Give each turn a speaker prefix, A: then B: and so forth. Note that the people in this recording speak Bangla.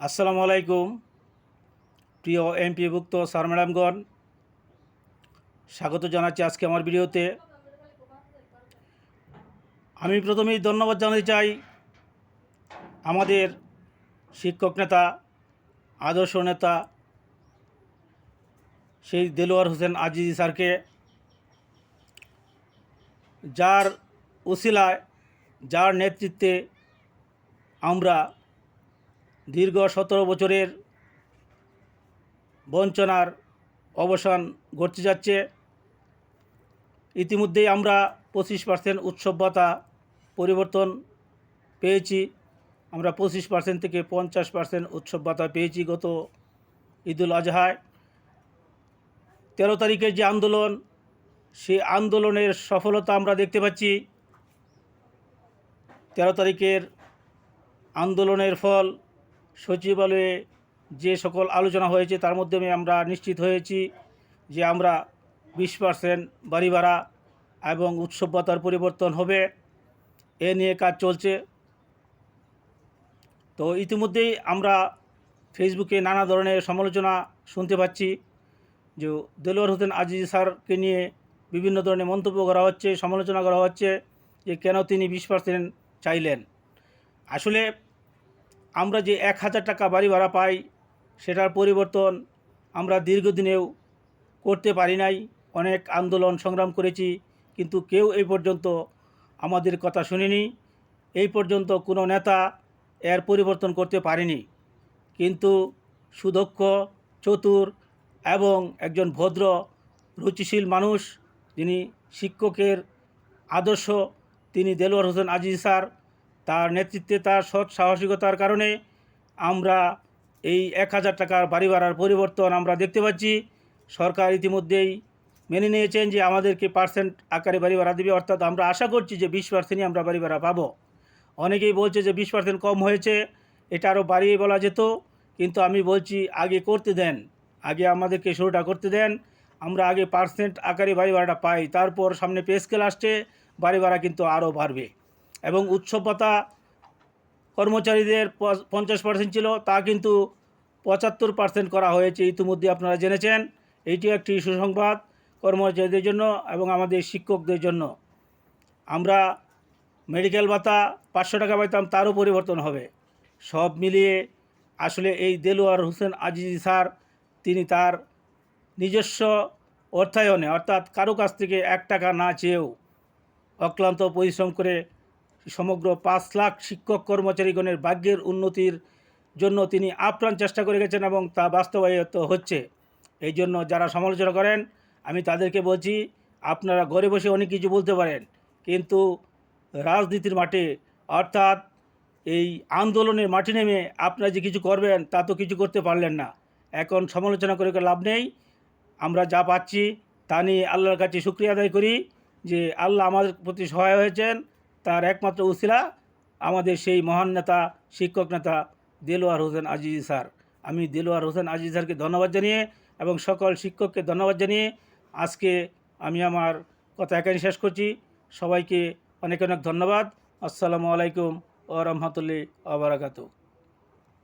A: আসসালামু আলাইকুম, প্রিয় এমপিভুক্ত স্যার ম্যাডামগণ। স্বাগত জানাচ্ছি আজকে আমার ভিডিওতে। আমি প্রথমেই ধন্যবাদ জানাতে চাই আমাদের শিক্ষক নেতা, আদর্শ নেতা, সেই দেলোয়ার হোসেন আজিজি স্যারকে, যার উসিলায়, যার নেতৃত্বে আমরা দীর্ঘ সতেরো বছরের বঞ্চনার অবসান ঘটতে যাচ্ছে। ইতিমধ্যেই আমরা পঁচিশ পার্সেন্ট উৎসব ভাতা পরিবর্তন পেয়েছি। আমরা পঁচিশ পার্সেন্ট থেকে পঞ্চাশ পার্সেন্ট উৎসব ভাতা পেয়েছি গত ঈদুল আজহায়। তেরো তারিখের যে আন্দোলন, সেই আন্দোলনের সফলতা আমরা দেখতে পাচ্ছি। তেরো তারিখের আন্দোলনের ফল সচিবালয়ে যে সকল আলোচনা হয়েছে, তার মাধ্যমে আমরা নিশ্চিত হয়েছি যে আমরা বিশ পার্সেন্ট বাড়ি ভাড়া এবং উৎসব ভাতার পরিবর্তন হবে। এ নিয়ে কাজ চলছে। তো ইতিমধ্যেই আমরা ফেসবুকে নানা ধরনের সমালোচনা শুনতে পাচ্ছি যে দেলোয়ার হোসেন আজিজ স্যারকে নিয়ে বিভিন্ন ধরনের মন্তব্য করা হচ্ছে, সমালোচনা করা হচ্ছে যে কেন তিনি বিশ পার্সেন্ট চাইলেন। আসলে আমরা যে এক হাজার টাকা বাড়ি ভাড়া পাই, সেটার পরিবর্তন আমরা দীর্ঘদিনেও করতে পারি নাই। অনেক আন্দোলন সংগ্রাম করেছি, কিন্তু কেউ এই পর্যন্ত আমাদের কথা শুনেনি। এই পর্যন্ত কোনো নেতা এর পরিবর্তন করতে পারেনি। কিন্তু সুদক্ষ, চতুর এবং একজন ভদ্র, রুচিশীল মানুষ যিনি শিক্ষকের আদর্শ, তিনি দেলোয়ার হোসেন আজিজ স্যার তার নেতৃত্বে তার সৎ সাহসিকতার কারণে আমরা এই এক হাজার টাকার বাড়ি ভাড়ার পরিবর্তন আমরা দেখতে পাচ্ছি। সরকার ইতিমধ্যেই মেনে নিয়েছেন যে আমাদেরকে পার্সেন্ট আকারে বাড়ি ভাড়া দেবে। অর্থাৎ আমরা আশা করছি যে বিশ পার্সেন্টই আমরা বাড়ি ভাড়া পাবো। অনেকেই বলছে যে বিশ পার্সেন্ট কম হয়েছে, এটা আরও বাড়িয়ে বলা যেত। কিন্তু আমি বলছি, আগে করতে দেন। আগে আমাদেরকে শুরুটা করতে দেন। আমরা আগে পার্সেন্ট আকারে বাড়ি ভাড়াটা পাই। তারপর সামনে পে স্কেল আসছে, বাড়ি ভাড়া কিন্তু আরও বাড়বে। এবং উৎসব ভাতা কর্মচারীদের পঞ্চাশ পার্সেন্ট ছিল, তা কিন্তু পঁচাত্তর পার্সেন্ট করা হয়েছে ইতিমধ্যে আপনারা জেনেছেন। এইটিও একটি সুসংবাদ কর্মচারীদের জন্য এবং আমাদের শিক্ষকদের জন্য। আমরা মেডিকেল ভাতা পাঁচশো টাকা পাইতাম, তারও পরিবর্তন হবে। সব মিলিয়ে আসলে এই দেলোয়ার হোসেন আজিজ স্যার, তিনি তার নিজস্ব অর্থায়নে, অর্থাৎ কারও কাছ থেকে এক টাকা না চেয়েও অক্লান্ত পরিশ্রম করে সমগ্র পাঁচ লাখ শিক্ষক কর্মচারীগণের ভাগ্যের উন্নতির জন্য তিনি আপ্রাণ চেষ্টা করে গেছেন এবং তা বাস্তবায়িত হচ্ছে। এই জন্য যারা সমালোচনা করেন, আমি তাদেরকে বলছি, আপনারা ঘরে বসে অনেক কিছু বলতে পারেন, কিন্তু রাজনীতির মাঠে, অর্থাৎ এই আন্দোলনের মাঠে নেমে আপনারা যে কিছু করবেন, তা তো কিছু করতে পারলেন না। এখন সমালোচনা করে লাভ নেই। আমরা যা পাচ্ছি, তা নিয়ে আল্লাহর কাছে শুক্রিয়া আদায় করি যে আল্লাহ আমাদের প্রতি সহায় হয়েছেন। তার একমাত্র উসিলা আমাদের সেই মহান নেতা, শিক্ষক নেতা দেলোয়ার হোসেন আজিজ স্যার। আমি দেলোয়ার হোসেন আজিজ স্যারকে ধন্যবাদ জানিয়ে এবং সকল শিক্ষককে ধন্যবাদ জানিয়ে আজকে আমি আমার কথা এখানে শেষ করছি। সবাইকে অনেক অনেক ধন্যবাদ। আসসালামু আলাইকুম ও রহমতুল্লি আবরাকাতু